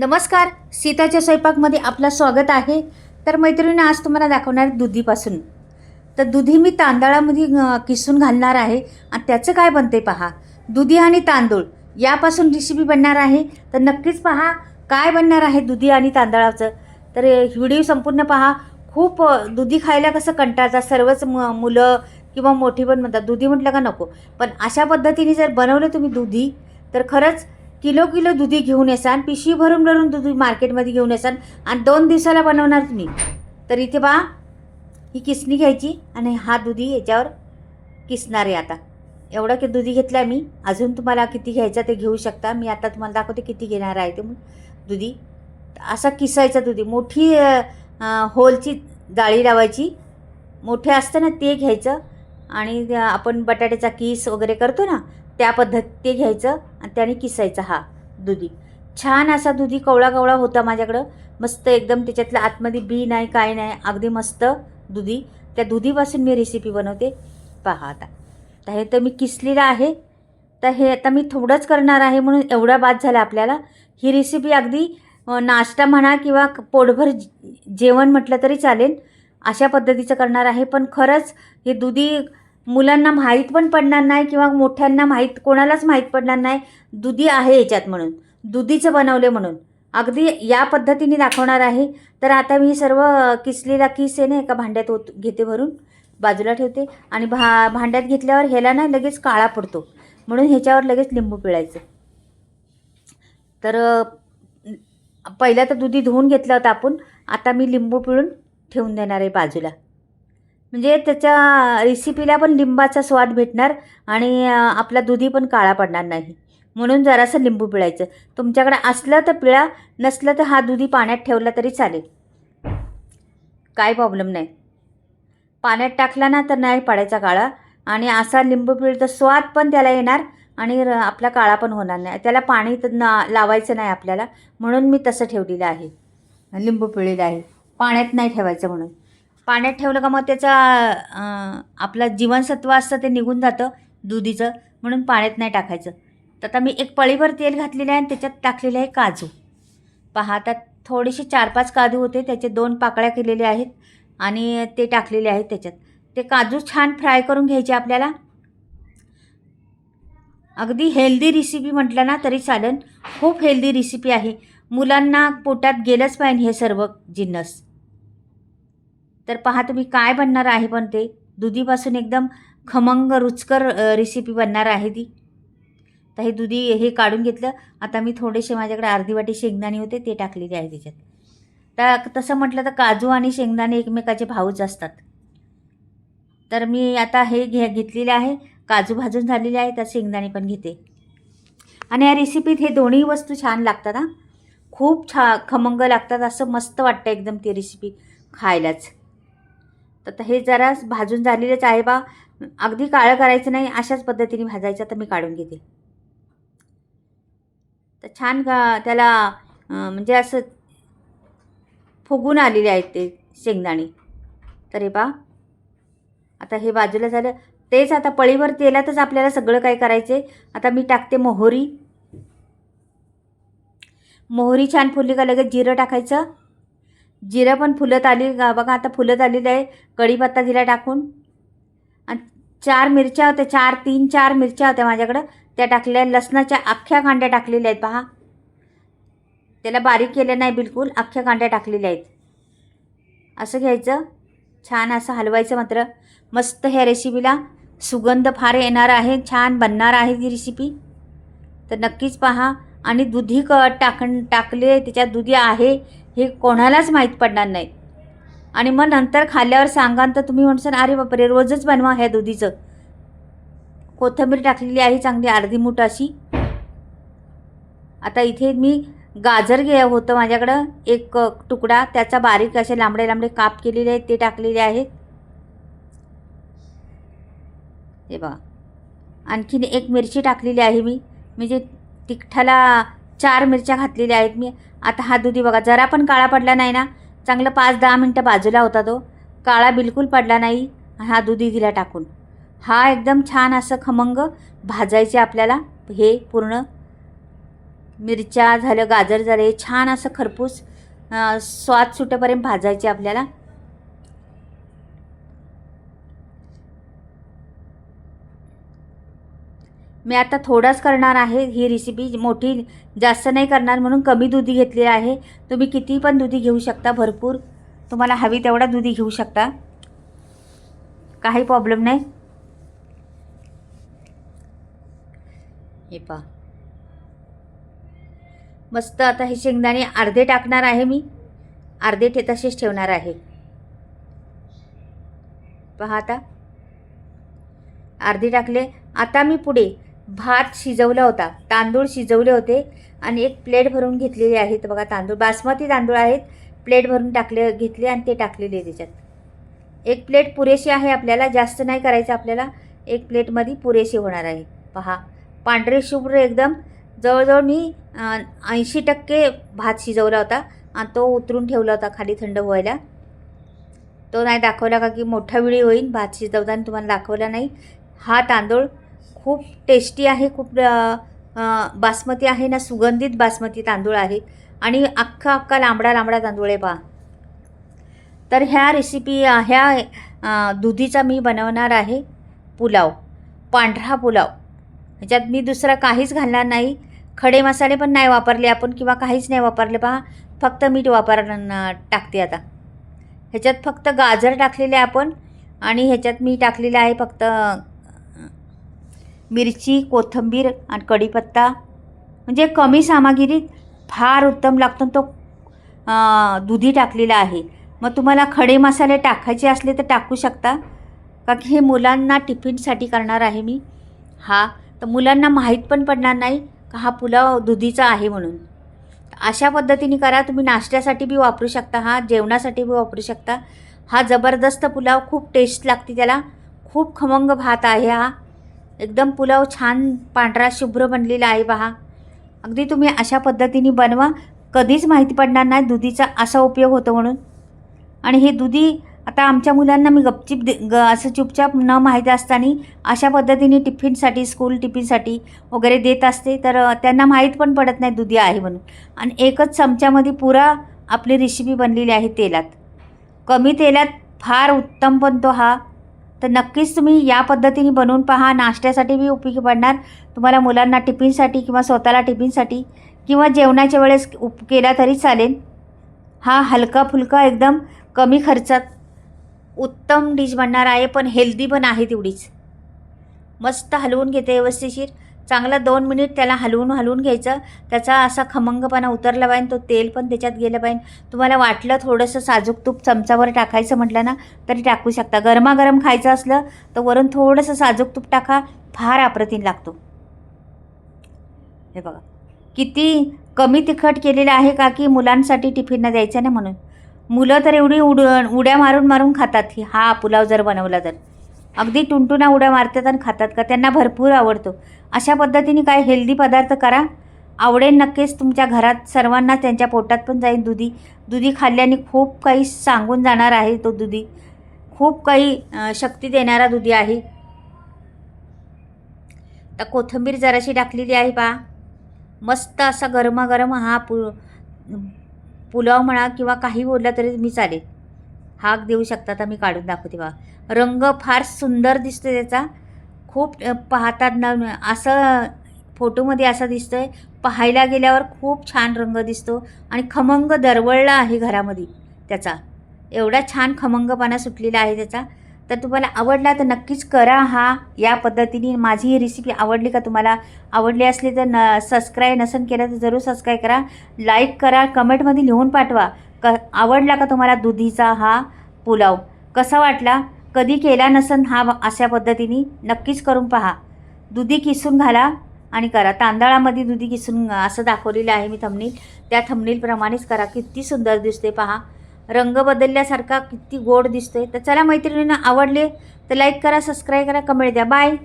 नमस्कार सीताच्या स्वयंपाकमध्ये आपलं स्वागत आहे. तर मैत्रिणी आज तुम्हाला दाखवणार दुधीपासून. तर दुधी मी तांदळामध्ये किसून घालणार आहे. आणि त्याचं काय बनते पहा? दुधी आणि तांदूळ यापासून रेसिपी बनणार आहे. तर नक्कीच पहा काय बनणार आहे दुधी आणि तांदळाचं? तर व्हिडिओ संपूर्ण पहा. खूप दुधी खायला कसं कंटाळतात. सर्वच म मुलं किंवा मोठी पण म्हणतात. दुधी म्हटलं का नको? पण अशा पद्धतीने जर बनवलं तुम्ही दुधी तर खरंच किलो किलो दुधी घेऊन येसान पिशवी भरून भरून दुधी मार्केटमध्ये घेऊन येसान आणि दोन दिवसाला बनवणार तुम्ही. तर इथे बा ही किसणी घ्यायची आणि हा दुधी याच्यावर किसणार आहे आता. एवढं की दुधी घेतला मी. अजून तुम्हाला किती घ्यायचा ते घेऊ शकता. मी आता तुम्हाला दाखवते किती घेणार आहे ते दुधी. असा किसायचा दुधी. मोठी होलची जाळी लावायची. मोठे असतं ना ते घ्यायचं. आणि आपण बटाट्याचा किस वगैरे करतो ना त्या पद्धत ते घ्यायचं आणि त्याने किसायचा हा दुधी. छान असा दुधी कवळा कवळा होता माझ्याकडं. मस्त एकदम त्याच्यातलं आतमध्ये बी नाही काय नाही अगदी मस्त दुधी. त्या दुधीपासून मी रेसिपी बनवते. पहा आता. तर हे तर मी किसलेलं आहे. तर हे आता मी थोडंच करणार आहे म्हणून एवढा बाद झाला आपल्याला. ही रेसिपी अगदी नाश्ता म्हणा किंवा पोटभर जेवण म्हटलं तरी चालेल. अशा पद्धतीचं करणार आहे. पण खरंच हे दुधी मुलांना माहीत पण पडणार नाही किंवा मोठ्यांना माहीत कोणालाच माहीत पडणार नाही. दुधी आहे याच्यात म्हणून दुधीचं बनवले म्हणून. अगदी या पद्धतीने दाखवणार आहे. तर आता मी सर्व किसलेला किस आहे ना एका भांड्यात ओत घेते भरून. बाजूला ठेवते आणि भा भांड्यात घेतल्यावर ह्याला ना लगेच काळा पडतो. म्हणून ह्याच्यावर लगेच लिंबू पिळायचं. तर पहिल्या पहिला तर दुधी धुवून घेतला होता आपण. आता मी लिंबू पिळून ठेवून देणार आहे बाजूला. म्हणजे त्याच्या रेसिपीला पण लिंबाचा स्वाद भेटणार आणि आपला दुधी पण काळा पडणार नाही. म्हणून जरासं लिंबू पिळायचं. तुमच्याकडे असलं तर पिळा नसलं तर हा दुधी पाण्यात ठेवला तरी चालेल. काय प्रॉब्लेम नाही. पाण्यात टाकला ना तर नाही पाडायचा काळा आणि असा लिंबू पिळ तर स्वाद पण त्याला येणार आणि र- आपला काळा पण होणार नाही. त्याला पाणी तर ना लावायचं नाही आपल्याला. म्हणून मी तसं ठेवलेलं आहे. लिंबू पिळलेलं आहे. पाण्यात नाही ठेवायचं म्हणून. पाण्यात ठेवलं का मग त्याचा आपलं जीवनसत्व असतं ते निघून जातं दुधीचं. म्हणून पाण्यात नाही टाकायचं. तर आता मी एक पळीभर तेल घातलेलं आहे आणि त्याच्यात टाकलेले आहे काजू. पहा आता थोडेसे चार पाच काजू होते. त्याचे दोन पाकळ्या केलेल्या आहेत आणि ते टाकलेले आहेत त्याच्यात. ते काजू छान फ्राय करून घ्यायचे आपल्याला. अगदी हेल्दी रेसिपी म्हटलं ना तरी चालेल. खूप हेल्दी रेसिपी आहे. मुलांना पोटात गेलंच पाहिजे हे सर्व जिन्नस. तर पहा तुम्ही काय बनणार आहे पण ते. दुधीपासून एकदम खमंग रुचकर रेसिपी बनणार आहे ती. तर हे दुधी हे काढून घेतलं. आता मी थोडेसे माझ्याकडे अर्धी वाटी शेंगदाणे होते ते टाकलेले आहे त्याच्यात. तर तसं म्हटलं तर काजू आणि शेंगदाणे एकमेकाचे भाऊच असतात. तर मी आता हे घे घेतलेले आहे. काजू भाजून झालेले आहे तर शेंगदाणे पण घेते. आणि या रेसिपीत हे दोन्ही वस्तू छान लागतात हां. खूप छा खमंग लागतात असं मस्त वाटतं एकदम ती रेसिपी खायलाच. तर हे जरा भाजून झालेलेच आहे बा अगदी काळं करायचं नाही अशाच पद्धतीने भाजायचं. तर मी काढून घेते. तर छान का त्याला म्हणजे असं फुगून आलेले आहेत ते शेंगदाणे. तर हे पा आता हे बाजूला झालं. तेच आता पळीवर तेलातच आपल्याला सगळं काय करायचं आहे आता मी टाकते मोहरी. मोहरी छान फुलली का लगेच जिरं टाकायचं. जिरं पण फुलत आली का बघा आता फुलत आलेलं आहे. कढीपत्ता दिला टाकून. आणि चार मिरच्या होत्या चार तीन चार मिरच्या होत्या माझ्याकडं. त्या टाकल्या लसणाच्या अख्ख्या कांड्या टाकलेल्या आहेत पहा. त्याला बारीक केलं नाही बिलकुल अख्ख्या कांड्या टाकलेल्या आहेत. असं घ्यायचं. छान असं हलवायचं मात्र. मस्त ह्या रेसिपीला सुगंध फार येणार आहे छान बनणार आहे ती रेसिपी तर नक्कीच पहा. आणि दुधी क टाकण टाकले त्याच्यात दुधी आहे. हे कोणालाच माहीत पडणार नाही. आणि मग नंतर खाल्ल्यावर सांगाल तर तुम्ही म्हणसान अरे बापरे रोजच बनवा ह्या दुधीचं. कोथिंबीर टाकलेली आहे चांगली अर्धी मूठ अशी. आता इथे मी गाजर घे होतं माझ्याकडं एक तुकडा त्याचा बारीक असे लांबडे लांबडे काप केलेले आहेत ते टाकलेले आहेत. हे बघा. आणखीन एक मिरची टाकलेली आहे मी. म्हणजे तिखटाला चार मिरच्या घातलेल्या आहेत मी आता हा दुधी बघा जरा पण काळा पडला नाही ना? चांगलं पाच दहा मिनटं बाजूला होता तो. काळा बिलकुल पडला नाही हा दुधी दिला टाकून. हा एकदम छान असं खमंग भाजायचे आपल्याला. हे पूर्ण मिरच्या झालं गाजर झाले छान असं खरपूस स्वाद सुटेपर्यंत भाजायचे आपल्याला. मी आता थोडाच करणार आहे. ही रेसिपी मोठी जास्त नाही करणार म्हणून कमी दुधी घेतलेली आहे. तुम्ही किती पण दुधी घेऊ शकता भरपूर. तुम्हाला हवी तेवढा दुधी घेऊ शकता. काही प्रॉब्लेम नाही. हे पहा. मस्त आता हे शेंगदाणे अर्धे टाकणार आहे मी. अर्धे ते तसेच ठेवणार आहे. पहा आता. अर्धे टाकले. आता मी पुढे भात शिजवला होता. तांदूळ शिजवले होते आणि एक प्लेट भरून घेतलेले आहेत बघा तांदूळ बासमती तांदूळ आहेत. प्लेट भरून टाकले घेतले आणि ते टाकलेले आहे त्याच्यात. एक प्लेट पुरेशी आहे आपल्याला जास्त नाही करायचं आपल्याला. एक प्लेटमध्ये पुरेशी होणार आहे. पहा पांढरे शुभ्र एकदम. जवळजवळ मी ऐंशी टक्के भात शिजवला होता आणि तो उतरून ठेवला होता खाली थंड व्हायला. तो नाही दाखवला का की मोठा वेळी होईल भात शिजवताना तुम्हाला दाखवला नाही. हा तांदूळ खूप टेस्टी आहे खूप बासमती आहे ना सुगंधित बासमती तांदूळ आहे आणि अख्खा अख्खा लांबडा लांबडा तांदूळ आहे पहा. तर ह्या रेसिपी ह्या दुधीचा मी बनवणार आहे पुलाव पांढरा पुलाव. ह्याच्यात मी दुसरा काहीच घालणार नाही. खडे मसाले पण नाही वापरले आपण किंवा काहीच नाही वापरले पहा. फक्त मीठ वापर टाकते आता. ह्याच्यात फक्त गाजर टाकलेले आपण आणि ह्याच्यात मी टाकलेलं आहे फक्त मिरची कोथिंबीर आणि कढीपत्ता. म्हणजे कमी सामग्रीत फार उत्तम लागतो तो दुधी टाकलेला आहे. मग तुम्हाला खडे मसाले टाकायचे असले तर टाकू शकता. का की हे मुलांना टिफिनसाठी करणार आहे मी. हा तर मुलांना माहीत पण पडणार नाही का हा पुलाव दुधीचा आहे म्हणून. अशा पद्धतीने करा तुम्ही नाश्त्यासाठी बी वापरू शकता हा जेवणासाठी बी वापरू शकता. हा जबरदस्त पुलाव खूप टेस्ट लागते त्याला. खूप खमंग भात आहे हा. एकदम पुलाव छान पांढरा शुभ्र बनलेला आहे पहा अगदी तुम्ही अशा पद्धतीने बनवा. कधीच माहिती पडणार नाही दुधीचा असा उपयोग होतो म्हणून. आणि हे दुधी आता आमच्या मुलांना मी गपचिप दे ग असं चुपचाप न माहीत असताना अशा पद्धतीने टिफिनसाठी स्कूल टिफिनसाठी वगैरे देत असते. तर त्यांना माहीत पण पडत नाही दुधी आहे म्हणून. आणि एकच चमच्यामध्ये पुरा आपली रेसिपी बनलेली आहे तेलात. कमी तेलात फार उत्तम बनतो हा. तर नक्कीच तुम्ही या पद्धतीने बनवून पहा. नाश्त्यासाठी बी उपयोगी पडणार. तुम्हाला मुलांना टिफिनसाठी किंवा स्वतःला टिफिनसाठी किंवा जेवणाच्या वेळेस उप केला तरी चालेल. हा हलका फुलका एकदम कमी खर्चात उत्तम डिश बनणार आहे. पण हेल्दी पण आहे तेवढीच. मस्त हलवून घेते व्यवस्थिशीर चांगलं दोन मिनिट त्याला हलवून हलवून घ्यायचं. त्याचा असा खमंगपणा उतरला पाहिजे तो तेल पण त्याच्यात गेलं पाहिजे. तुम्हाला वाटलं थोडंसं साजूक तूप चमचावर टाकायचं म्हटलं ना तरी टाकू शकता. गरमागरम खायचं असलं तर वरून थोडंसं साजूक तूप टाका. फार अप्रतिम लागतो. हे बघा. किती कमी तिखट केलेलं आहे का की मुलांसाठी टिफिनला द्यायचं ना म्हणून? मुलं तर एवढी उड उड्या मारून मारून खातात ही हा पुलाव जर बनवला तर. अगदी टुनटुना उड्या मारतात आणि खातात का? त्यांना भरपूर आवडतो. अशा पद्धतीने काय हेल्दी पदार्थ करा. आवडेल नक्कीच तुमच्या घरात सर्वांना त्यांच्या पोटात पण जाईल दुधी. दुधी खाल्ल्याने खूप काही सांगून जाणार आहे तो दुधी. खूप काही शक्ती देणारा दुधी आहे. तर कोथिंबीर जराशी टाकलेली आहे पहा. मस्त असा गरमागरम हा पु पुलाव म्हणा किंवा काही बोलला तरी मी चालेल. हाक देऊ शकता तर मी काढून दाखवते बा रंग फार सुंदर दिसतो त्याचा. खूप पाहतात ना असं फोटोमध्ये असं दिसतं आहे पाहायला गेल्यावर खूप छान रंग दिसतो आणि खमंग दरवळला आहे घरामध्ये त्याचा. एवढा छान खमंगपणा सुटलेला आहे त्याचा. तर तुम्हाला आवडला तर नक्कीच करा हा. या पद्धतीने माझी ही रेसिपी आवडली का तुम्हाला आवडली असली तर न सबस्क्राईब नसेल केलं तर जरूर सबस्क्राईब करा. लाईक करा कमेंटमध्ये लिहून पाठवा. क आवडला का तुम्हाला दुधीचा हा पुलाव? कसा वाटला? कधी केला नसन हा अशा पद्धतीने? नक्कीच करून पहा. दुधी किसून घाला आणि करा. तांदळामध्ये दुधी किसून असं दाखवलेलं आहे मी थमनील त्या थमनीलप्रमाणेच करा. किती सुंदर दिसते पहा. रंग बदलल्यासारखा किती गोड दिसतोय. तर चला मैत्रिणींना आवडले तर लाईक करा सबस्क्राईब करा कमेंट द्या. बाय